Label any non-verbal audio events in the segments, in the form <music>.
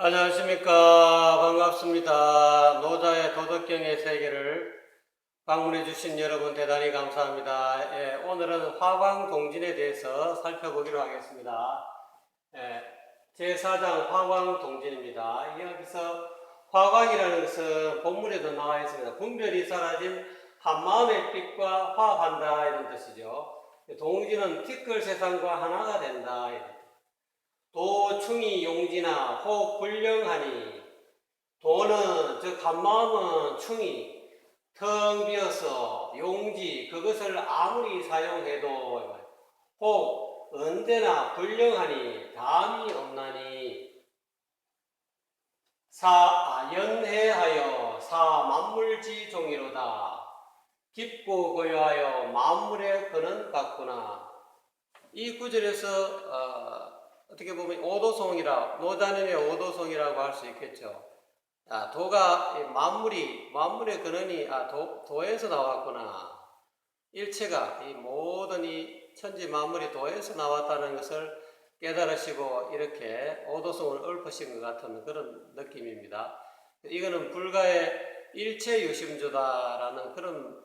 안녕하십니까. 반갑습니다. 노자의 도덕경의 세계를 방문해 주신 여러분 대단히 감사합니다. 예, 오늘은 화광동진에 대해서 살펴보기로 하겠습니다. 예, 제4장 화광동진입니다. 여기서 화광이라는 것은 본문에도 나와 있습니다. 분별이 사라진 한마음의 빛과 화합한다 이런 뜻이죠. 동진은 티끌 세상과 하나가 된다 충이 용지나 호흡 불령하니 도는 즉 한마음은 충이 텅 비어서 용지 그것을 아무리 사용해도 혹 언제나 불령하니 담이 없나니. 사 아, 연해하여 사 만물지 종이로다. 깊고 고요하여 만물의 근원 같구나. 이 구절에서 어, 어떻게 보면 오도송이라 노자님의 오도송이라고 할 수 있겠죠. 아, 도가 이 만물이 만물의 근원이 아, 도, 도에서 나왔구나. 일체가 이 모든 이 천지 만물이 도에서 나왔다는 것을 깨달으시고 이렇게 오도송을 읊으신 것 같은 그런 느낌입니다. 이거는 불가의 일체 유심조다라는 그런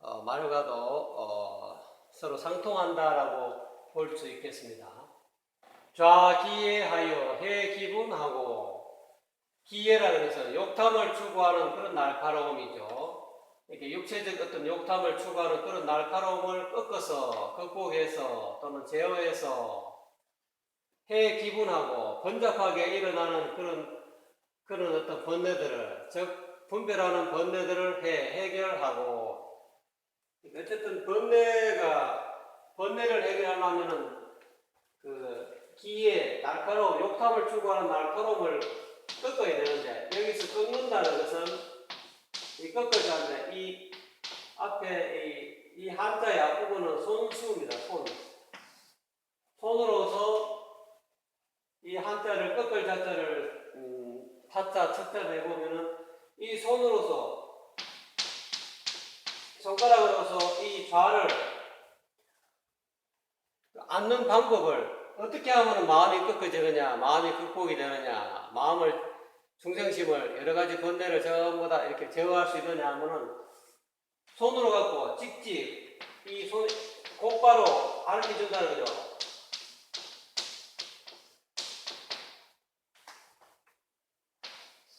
어, 말과도 어, 서로 상통한다라고 볼 수 있겠습니다. 좌기예하여 해 기분하고 기예라는 것은 욕탐을 추구하는 그런 날카로움이죠. 이렇게 육체적 어떤 욕탐을 추구하는 그런 날카로움을 꺾어서 극복해서 또는 제어해서 해 기분하고 번잡하게 일어나는 그런 그런 어떤 번뇌들을 즉 분별하는 번뇌들을 해 해결하고 어쨌든 번뇌가 번뇌를 해결하려면은 그 기에 날카로움, 욕탐을 추구하는 날카로움을 꺾어야 되는데 여기서 꺾는다는 것은 이 꺾어지 않는데 이 앞에 이, 이 한자의 앞부분은 손수입니다. 손. 손으로서 이 한자를 꺾을 자자를 음, 타자 척자를 해보면은 이 손으로서 손가락으로서 이 좌를 앉는 방법을 어떻게 하면 마음이 꺾어지느냐, 마음이 극복이 되느냐, 마음을 중생심을 여러 가지 번뇌를 전부 다 이렇게 제어할 수 있느냐 하면은 손으로 갖고 찍찍 이 손 곧바로 가르쳐 준다는 거죠.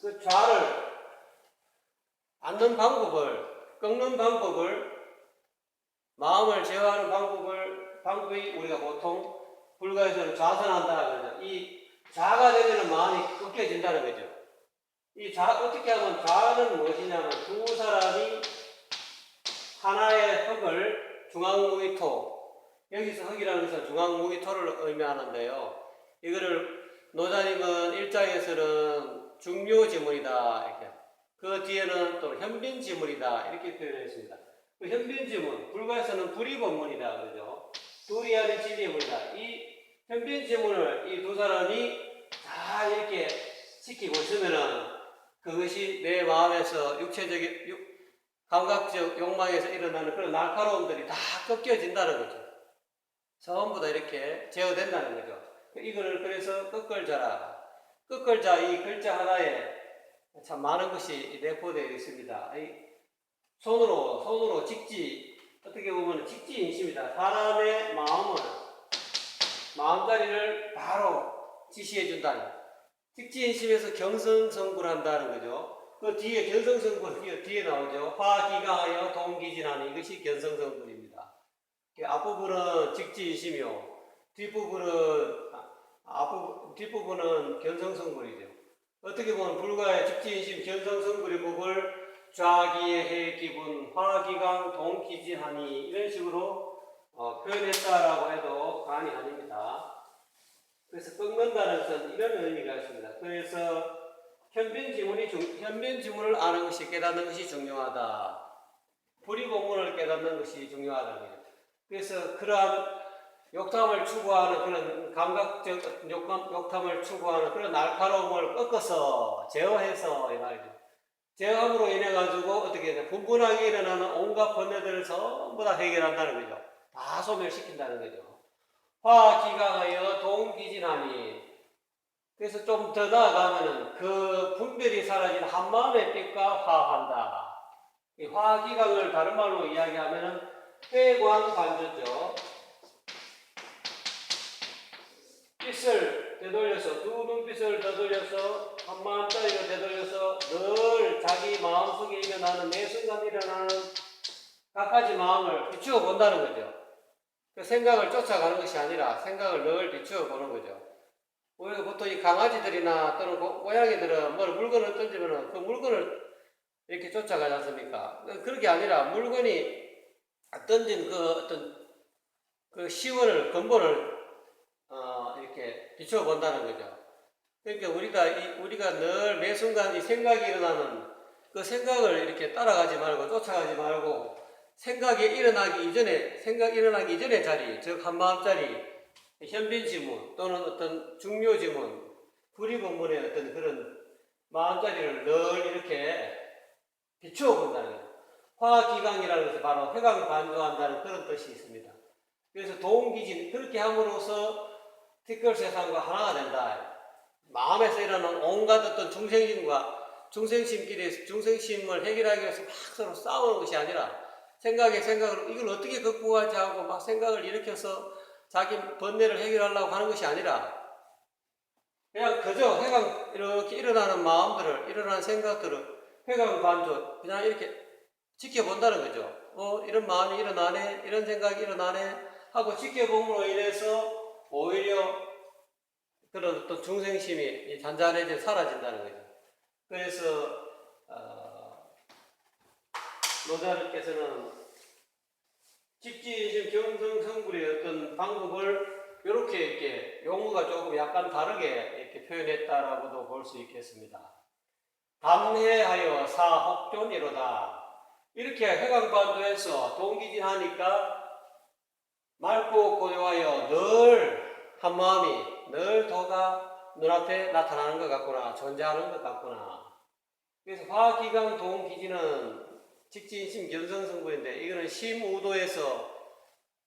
그 좌를 앉는 방법을 꺾는 방법을 마음을 제어하는 방법을 방법이 우리가 보통 불가에서는 좌선한다 그러죠. 이 좌가 되면 마음이 꺾여진다는 거죠. 이 좌, 어떻게 하면 좌는 무엇이냐면 두 사람이 하나의 흙을 중앙무기토 여기서 흙이라는 것은 중앙무기토를 의미하는데요. 이거를 노자님은 일장에서는 중묘지문이다 이렇게 그 뒤에는 또 현빈 지문이다 이렇게 표현했습니다. 그 현빈 지문 불가에서는 불이 본문이다 그러죠. 둘이 하는 진리문이다. 이 현빈 지문을 이 두 사람이 다 이렇게 지키고 있으면은 그것이 내 마음에서 육체적인 육, 감각적 욕망에서 일어나는 그런 날카로움들이 다 꺾여진다는 거죠. 전부 다 이렇게 제어된다는 거죠. 이거를 그래서 꺾을 자라. 꺾을 자 이 글자 하나에 참 많은 것이 내포되어 있습니다. 이 손으로 손으로 직지 어떻게 보면 직지인심이다. 사람의 마음을 마음자리를 바로 지시해 준다는 직지인심에서 경성성불한다는 거죠. 그 뒤에 견성성불 뒤에, 나오죠. 화기가하여 동기진하는 이것이 견성성불입니다. 그 앞부분은 직지인심이요. 뒷부분은 아, 앞부 뒷부분은 견성성불이죠. 어떻게 보면 불가의 직지인심 견성성불의 법을 좌기의 해 기분 화기강 동기진하니 이런 식으로 어, 표현했다라고 해도 과언이 아닙니다. 그래서 꺾는다는 것은 이런 의미가 있습니다. 그래서 현빈 지문이 중, 현빈 지문을 아는 것이 깨닫는 것이 중요하다. 불이공문을 깨닫는 것이 중요하다는 거죠. 그래서 그러한 욕탐을 추구하는 그런 감각적 욕감, 욕탐을 추구하는 그런 날카로움을 꺾어서 제어해서 이 말이죠. 제어함으로 인해 가지고 어떻게 돼? 분분하게 일어나는 온갖 번뇌들을 전부 다 해결한다는 거죠. 다 소멸시킨다는 거죠. 화기강하여 동기진하니. 그 그래서 좀 더 나아가면은 그 분별이 사라진 한마음의 빛과 화한다. 이 화기강을 다른 말로 이야기하면은 회광 반조죠. 빛을 되돌려서 두 눈빛을 되돌려서 한 마음짜리로 되돌려서 늘 자기 마음속에 일어나는 매 순간 일어나는 갖가지 마음을 비추어 본다는 거죠. 그 생각을 쫓아가는 것이 아니라 생각을 늘 비추어 보는 거죠. 우리가 보통 이 강아지들이나 또는 고, 고양이들은 뭐 물건을 던지면은 그 물건을 이렇게 쫓아가지 않습니까? 그- 그렇게 아니라 물건이 던진 그 어떤 그 시원을 근본을 어, 이렇게 비추어 본다는 거죠. 그러니까 우리가 이, 우리가 늘 매 순간 이 생각이 일어나는 그 생각을 이렇게 따라가지 말고 쫓아가지 말고 생각이 일어나기 이전에 생각 일어나기 이전의 자리 즉 한마음 자리 현빈 지문 또는 어떤 중요 지문 불이본문의 어떤 그런 마음 자리를 늘 이렇게 비추어 본다는. 화기강이라는 것이 바로 회광 반조한다는 그런 뜻이 있습니다. 그래서 도움기진 그렇게 함으로써 티끌 세상과 하나가 된다. 마음에서 일어나는 온갖 어떤 중생심과 중생심끼리 중생심을 해결하기 위해서 막 서로 싸우는 것이 아니라 생각에 생각을 이걸 어떻게 극복하지 하고 막 생각을 일으켜서 자기 번뇌를 해결하려고 하는 것이 아니라 그냥 그저 회강 이렇게 일어나는 마음들을 일어나는 생각들을 회강 반조 그냥 이렇게 지켜본다는 거죠. 어 이런 마음이 일어나네 이런 생각이 일어나네 하고 지켜봄으로 인해서 오히려 그런 어떤 중생심이 잔잔해져 사라진다는 거죠. 그래서 어, 노자님께서는 직지심 경성성불의 어떤 방법을 이렇게 이렇게 용어가 조금 약간 다르게 이렇게 표현했다라고도 볼 수 있겠습니다. 담해하여 사혹존이로다. 이렇게 해강반도에서 동기진하니까 맑고 고요하여 늘 한 마음이 늘 도가 눈앞에 나타나는 것 같구나 존재하는 것 같구나. 그래서 화기강 동기지는 직진심 견성성부인데 이거는 심우도에서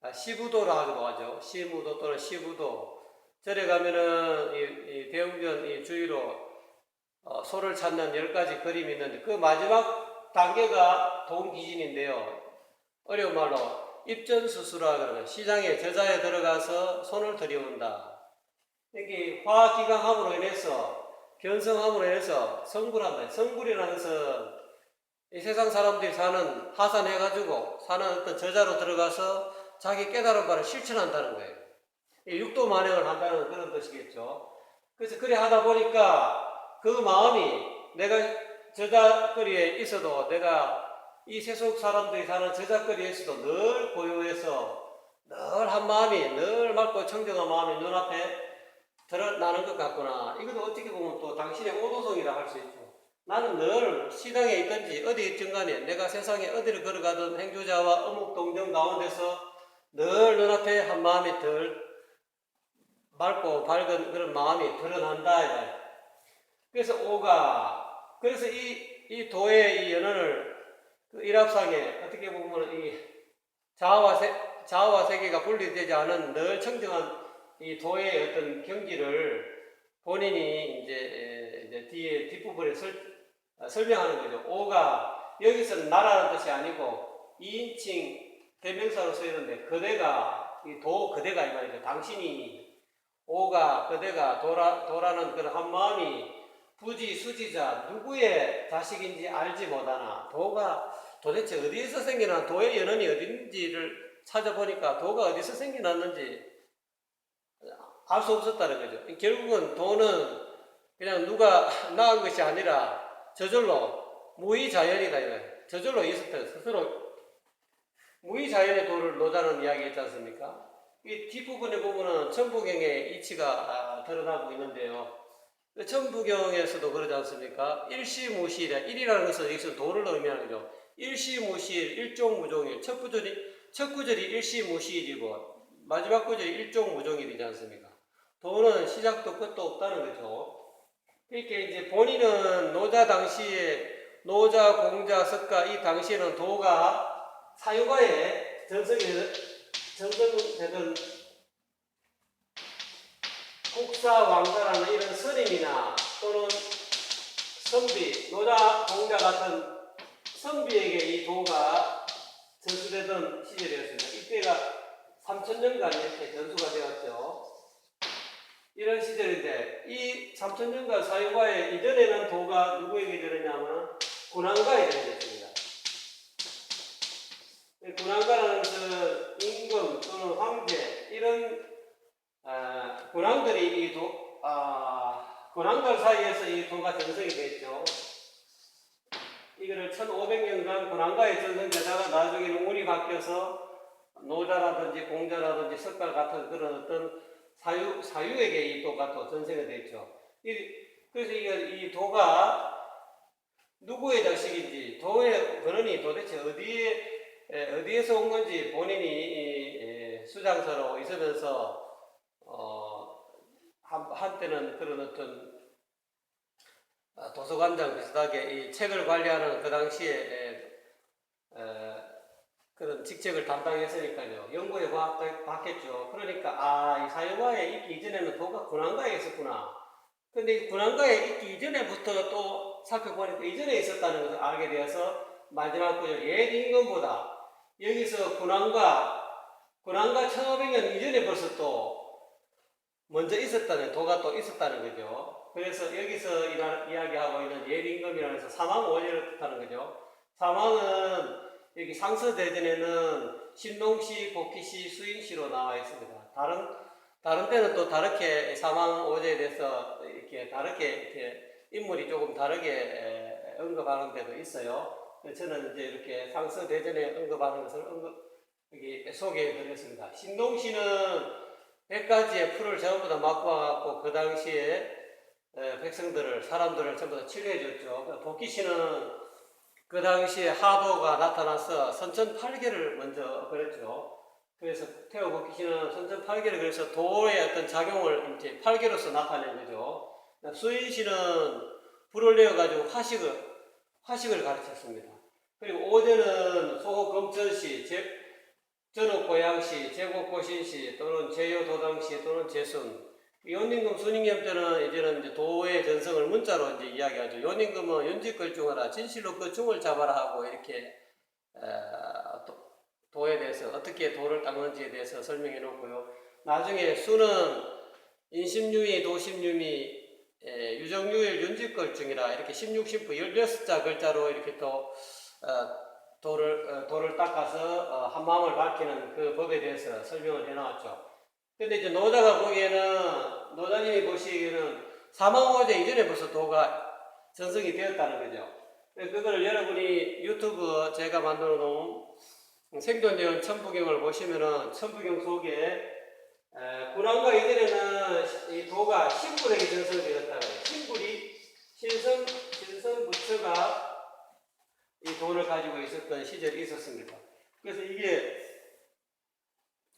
아, 시부도라고 하죠. 심우도 또는 시부도. 절에 가면은 이, 이 대웅전 이 주위로 어, 소를 찾는 열 가지 그림이 있는데 그 마지막 단계가 동기진인데요. 어려운 말로 입전수수라 그러는 시장에 저자에 들어가서 손을 들여온다. 이게 화기강함으로 인해서 견성함으로 인해서 성불한다. 성불이라는 것은 이 세상 사람들이 사는 하산해가지고 사는 어떤 저자로 들어가서 자기 깨달은 바를 실천한다는 거예요. 이 육도 만행을 한다는 그런 뜻이겠죠. 그래서 그래 하다 보니까 그 마음이 내가 저자거리에 있어도 내가 이 세속 사람들이 사는 저작거리에서도 늘 고요해서 늘 한 마음이 늘 맑고 청정한 마음이 눈앞에 드러나는 것 같구나. 이것도 어떻게 보면 또 당신의 오도성이라 할 수 있죠. 나는 늘 시당에 있든지 어디 있든 간에 내가 세상에 어디를 걸어가든 행주자와 어묵 동정 가운데서 늘 눈앞에 한 마음이 들 맑고 밝은 그런 마음이 드러난다. 그래서 오가 그래서 이, 이 도의 이 연언을 그 일합상에 어떻게 보면 이 자아와 세, 자아와 세계가 분리되지 않은 늘 청정한 이 도의 어떤 경기를 본인이 이제, 에, 이제 뒤에 뒷부분에 설, 아, 설명하는 거죠. 오가 여기서는 나라는 뜻이 아니고 2인칭 대명사로 쓰이는데 그대가 이도 그대가 이 말이죠. 당신이 오가 그대가 도라 도라는 그런 한 마음이 부지 수지자 누구의 자식인지 알지 못하나 도가 도대체 어디에서 생겨난 도의 연원이 어딘지를 찾아보니까 도가 어디서 생겨났는지 알 수 없었다는 거죠. 결국은 도는 그냥 누가 <laughs> 낳은 것이 아니라 저절로 무의자연이다 이거예요. 저절로 있었던 스스로 무의자연의 도를 노자는 이야기했지 않습니까? 이 뒷부분에 보면은 천부경의 이치가 아, 드러나고 있는데요. 그 천부경에서도 그러지 않습니까? 일시무실이라 일이라는 것은 여기서 도를 의미하는 거죠. 일시무실, 일종무종일. 첫 구절이 첫 구절이 일시무실이고 마지막 구절이 일종무종일이지 않습니까? 도는 시작도 끝도 없다는 거죠. 이렇게 이제 본인은 노자 당시에 노자, 공자, 석가 이 당시에는 도가 사유가의 전성이 전성되던 국사 왕자라는 이런 스님이 선비, 노자, 공자 같은 선비에게 이 도가 전수되던 시절이었습니다. 이때가 3천년간 이렇게 전수가 되었죠. 이런 시절인데 이 3천년간 사유가에 이전에는 도가 누구에게 전했냐면 군왕가에 전했습니다. 이 군왕가라는 그 임금 또는 황제 이런 아, 군왕들이 이 도, 아, 군왕들 사이에서 이 도가 전성이 됐죠. 이거를 1500년간 군왕가에 전성되다가 나중에는 운이 바뀌어서 노자라든지 공자라든지 석가 같은 그런 어떤 사유, 사유에게 이 도가 또 전세가 됐죠. 이, 그래서 이게, 이 도가 누구의 자식인지, 도의 근원이 도대체 어디에, 에, 어디에서 온 건지 본인이 이, 에, 수장사로 있으면서, 어, 한, 한때는 그런 어떤 아, 도서관장 비슷하게 이 책을 관리하는 그 당시에 그런 직책을 담당했으니까요. 연구에 받- 받겠죠. 그러니까 아, 이 사유가에 있기 이전에는 도가 군왕가에 있었구나. 근데 이 군왕가에 있기 이전에부터 또 살펴보니까 이전에 있었다는 것을 알게 되어서 마지막 구절 옛 임금보다 여기서 군왕가 군왕가 1500년 이전에 벌써 또 먼저 있었다는 도가 또 있었다는 거죠. 그래서 여기서 이야기하고 있는 해서 사망 원리를 뜻하는 거죠. 사망은 여기 상서대전에는 신동시, 복희시, 수인시로 나와 있습니다. 다른 다른 때는 또 다르게 사망 오제에 대해서 이렇게 다르게 이렇게 인물이 조금 다르게 에, 언급하는 데도 있어요. 저는 이제 이렇게 상서대전에 언급하는 것을 언급 소개해 드렸습니다. 신동시는 100가지의 풀을 전부 다 맡고 와갖고 그 당시에 에, 백성들을 사람들을 전부 다 치료해 줬죠. 복희시는 그 당시에 하도가 나타나서 선천팔계를 먼저 그랬죠. 그래서 태어 복귀시는 선천팔계를 그래서 도의 어떤 작용을 이제 팔계로서 나타낸 거죠. 수인시는 불을 내어가지고 화식을 화식을 가르쳤습니다. 그리고 오제는 소호 검천시, 제, 전옥고양시, 제곡고신시 또는 제요도당시 또는 제순 연임금, 순임금 때는 이제는 이제 도의 전성을 문자로 이제 이야기하죠. 연임금은 연직걸 중하라, 진실로 그 중을 잡아라 하고 이렇게 어, 도, 도에 대해서 어떻게 도를 닦는지에 대해서 설명해 놓고요. 나중에 수는 인심유의, 도심유미, 에, 유정유일, 윤직걸 중이라 이렇게 16, 19, 16자 글자로 이렇게 또 어, 도를 어, 도를 닦아서 어, 한 마음을 밝히는 그 법에 대해서 설명을 해 나왔죠. 근데 이제 노자가 보기에는 노자님이 보시기에는 사망오제 이전에 벌써 도가 전성이 되었다는 거죠. 그걸 여러분이 유튜브 제가 만들어 놓은 생존연 천부경을 보시면은 천부경 속에 에, 군왕과 이전에는 이 도가 신불에게 전성되었다고 해요. 신불이 신선 신선 부처가 이 도를 가지고 있었던 시절이 있었습니다. 그래서 이게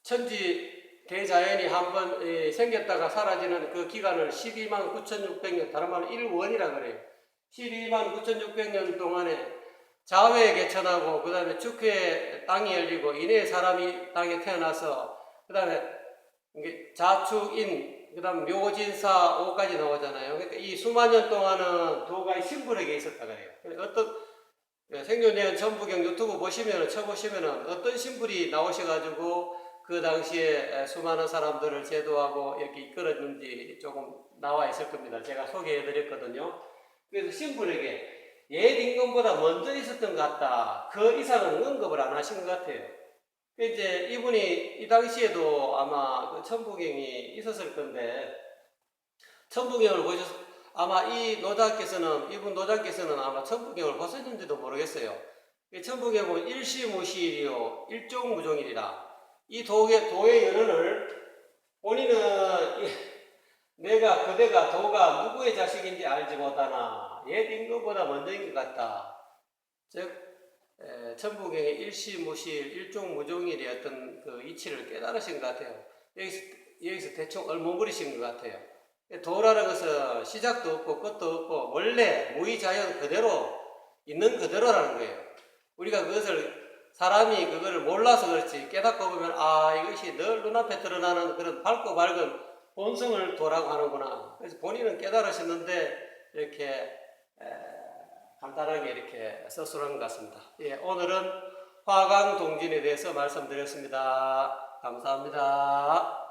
천지 대자연이 한번 생겼다가 사라지는 그 기간을 12만 9,600년, 다른 말로 1원이라 그래요. 12만 9,600년 동안에 자외에 개천하고, 그 다음에 축회에 땅이 열리고, 이내에 사람이 땅에 태어나서, 그 다음에 자축인, 그 다음 묘진사 5까지 나오잖아요. 그러니까 이 수만 년 동안은 도가 신불에게 있었다 그래요. 어떤 생존년 전부경 유튜브 보시면은 쳐보시면은 어떤 신불이 나오셔가지고 그 당시에 수많은 사람들을 제도하고 이렇게 이끌었는지 조금 나와 있을 겁니다. 제가 소개해 드렸거든요. 그래서 신분에게 옛 임금보다 먼저 있었던 것 같다. 그 이상은 언급을 안 하신 것 같아요. 그 이제 이분이 이 당시에도 아마 그 천부경이 있었을 건데, 천부경을 보셔서 아마 이 노자께서는, 이분 노자께서는 아마 천부경을 보셨는지도 모르겠어요. 이 천부경은 일시무시일이요, 일종무종일이라. 이 도의, 도의 연원을 본인은 이, 내가 그대가 도가 누구의 자식인지 알지 못하나 옛 임금보다 먼저인 것 같다. 즉 에, 천부경의 일시무실 일종무종일의 어떤 그 이치를 깨달으신 것 같아요. 여기서 여기서 대충 얼머무리신 것 같아요. 도라는 것은 시작도 없고 끝도 없고 원래 무의자연 그대로 있는 그대로라는 거예요. 우리가 그것을 사람이 그거를 몰라서 그렇지 깨닫고 보면 아 이것이 늘 눈앞에 드러나는 그런 밝고 밝은 본성을 도라고 하는구나. 그래서 본인은 깨달으셨는데 이렇게 간단하게 이렇게 서술한 것 같습니다. 예, 오늘은 화강 동진에 대해서 말씀드렸습니다. 감사합니다.